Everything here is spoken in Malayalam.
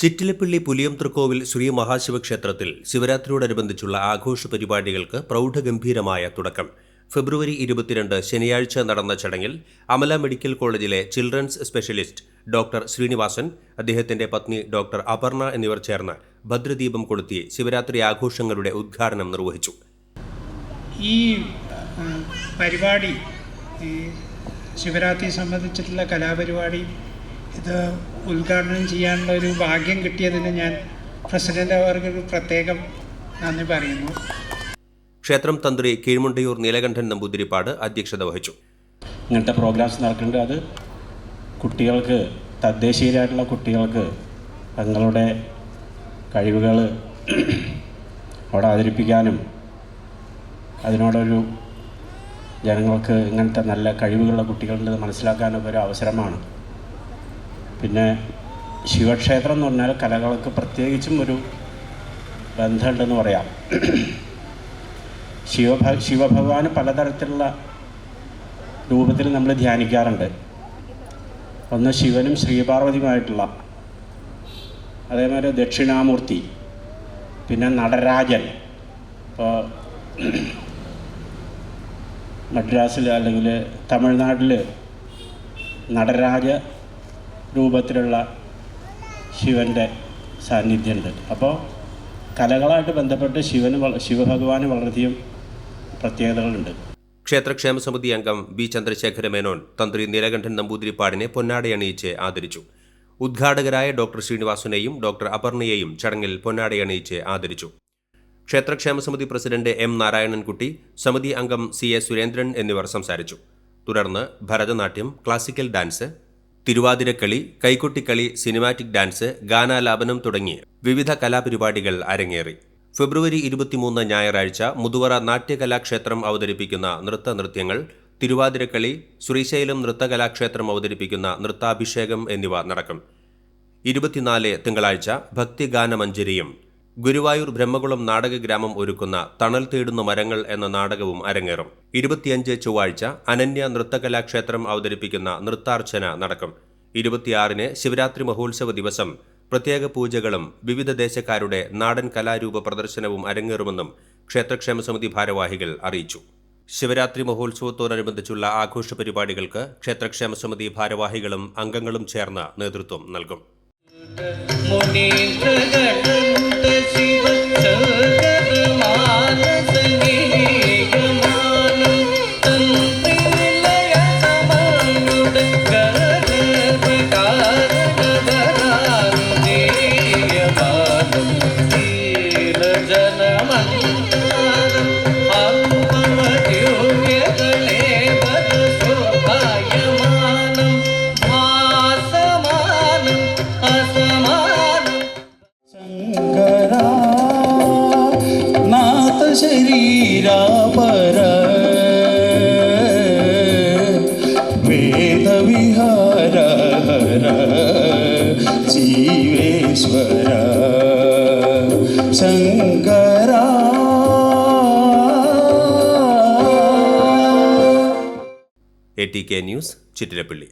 ചിറ്റിലപ്പള്ളി പുലിയം തൃക്കോവിൽ ശ്രീ മഹാശിവക്ഷേത്രത്തിൽ ശിവരാത്രിയോടനുബന്ധിച്ചുള്ള ആഘോഷ പരിപാടികൾക്ക് പ്രൗഢഗംഭീരമായ തുടക്കം. ഫെബ്രുവരി ഇരുപത്തിരണ്ട് ശനിയാഴ്ച നടന്ന ചടങ്ങിൽ അമല മെഡിക്കൽ കോളേജിലെ ചിൽഡ്രൻസ് സ്പെഷ്യലിസ്റ്റ് ഡോക്ടർ ശ്രീനിവാസൻ അദ്ദേഹത്തിന്റെ പത്നി ഡോക്ടർ അപർണ എന്നിവർ ചേർന്ന് ഭദ്രദീപം കൊളുത്തി ശിവരാത്രി ആഘോഷങ്ങളുടെ ഉദ്ഘാടനം നിർവഹിച്ചു. ഈ പരിപാടി ശിവരാത്രി സംബന്ധിച്ചിട്ടുള്ള കലാപരിപാടി ഇത് ഉദ്ഘാടനം ചെയ്യാനുള്ള ഒരു ഭാഗ്യം കിട്ടിയതിന് ഞാൻ പ്രസിഡന്റ് അവർക്ക് പ്രത്യേകം നന്ദി പറയുന്നു. ക്ഷേത്രം തന്ത്രി കീഴ്മുണ്ടിയൂർ നീലകണ്ഠൻ നമ്പൂതിരിപ്പാട് അധ്യക്ഷത വഹിച്ചു. ഇങ്ങനത്തെ പ്രോഗ്രാംസ് നടക്കുന്നുണ്ട്. അത് കുട്ടികൾക്ക് തദ്ദേശീയരായിട്ടുള്ള കുട്ടികൾക്ക് തങ്ങളുടെ കഴിവുകൾ അവിടെ അവതരിപ്പിക്കാനും അതിനോടൊരു ജനങ്ങൾക്ക് ഇങ്ങനത്തെ നല്ല കഴിവുകളുള്ള കുട്ടികളുടെ മനസ്സിലാക്കാനൊക്കെ ഒരു അവസരമാണ്. പിന്നെ ശിവക്ഷേത്രം എന്ന് പറഞ്ഞാൽ കലകൾക്ക് പ്രത്യേകിച്ചും ഒരു ബന്ധമുണ്ടെന്ന് പറയാം. ശിവഭ ശിവഭഗവാന് പലതരത്തിലുള്ള രൂപത്തിൽ നമ്മൾ ധ്യാനിക്കാറുണ്ട്. ഒന്ന് ശിവനും ശ്രീപാർവതിയുമായിട്ടുള്ള അതേമാതിരി ദക്ഷിണാമൂർത്തി പിന്നെ നടരാജൻ. ഇപ്പോൾ മദ്രാസിൽ അല്ലെങ്കിൽ തമിഴ്നാട്ടിൽ നടരാജ രൂപത്തിലുള്ള ശിവന്റെ സാന്നിധ്യമുണ്ട്. അപ്പോൾ കലകളായിട്ട് ബന്ധപ്പെട്ട് ശിവന് ശിവഭഗവാന് വളരെയധികം പ്രത്യേകതകളുണ്ട്. ക്ഷേത്രക്ഷേമ സമിതി അംഗം ബി ചന്ദ്രശേഖര മേനോൻ തന്ത്രി നീലകണ്ഠൻ നമ്പൂതിരിപ്പാടിനെ പൊന്നാടയണിയിച്ച് ആദരിച്ചു. ഉദ്ഘാടകരായ ഡോക്ടർ ശ്രീനിവാസനെയും ഡോക്ടർ അപർണയെയും ചടങ്ങിൽ പൊന്നാടയണിയിച്ച് ആദരിച്ചു. ക്ഷേത്രക്ഷേമ സമിതി പ്രസിഡന്റ് എം നാരായണൻകുട്ടി സമിതി അംഗം സി എ സുരേന്ദ്രൻ എന്നിവർ സംസാരിച്ചു. തുടർന്ന് Bharatanatyam classical dance Thiruvathirakali Kaikottikali cinematic dance ഗാനാലാപനം തുടങ്ങി വിവിധ കലാപരിപാടികൾ അരങ്ങേറി. ഫെബ്രുവരി ഇരുപത്തിമൂന്ന് ഞായറാഴ്ച മുതുവറ നാട്യകലാക്ഷേത്രം അവതരിപ്പിക്കുന്ന നൃത്തനൃത്യങ്ങൾ തിരുവാതിരക്കളി ശ്രീശൈലം നൃത്തകലാക്ഷേത്രം അവതരിപ്പിക്കുന്ന നൃത്താഭിഷേകം എന്നിവ നടക്കും. ഇരുപത്തിനാല് തിങ്കളാഴ്ച ഭക്തിഗാനമഞ്ജരിയും ഗുരുവായൂർ ബ്രഹ്മകുളം നാടകഗ്രാമം ഒരുക്കുന്ന തണൽ തേടുന്ന മരങ്ങൾ എന്ന നാടകവും അരങ്ങേറും. ഇരുപത്തിയഞ്ച് ചൊവ്വാഴ്ച അനന്യ നൃത്തകലാക്ഷേത്രം അവതരിപ്പിക്കുന്ന നൃത്താർച്ചന നടക്കും. ഇരുപത്തിയാറിന് ശിവരാത്രി മഹോത്സവ ദിവസം. പ്രത്യേക പൂജകളും വിവിധ ദേശക്കാരുടെ നാടൻ കലാരൂപ പ്രദർശനവും അരങ്ങേറുമെന്നും ക്ഷേത്രക്ഷേമ സമിതി ഭാരവാഹികൾ അറിയിച്ചു. ശിവരാത്രി മഹോത്സവത്തോടനുബന്ധിച്ചുള്ള ആഘോഷ പരിപാടികൾക്ക് ക്ഷേത്രക്ഷേമ സമിതി ഭാരവാഹികളും അംഗങ്ങളും ചേർന്ന് നേതൃത്വം നൽകും. A T K news Chittilappally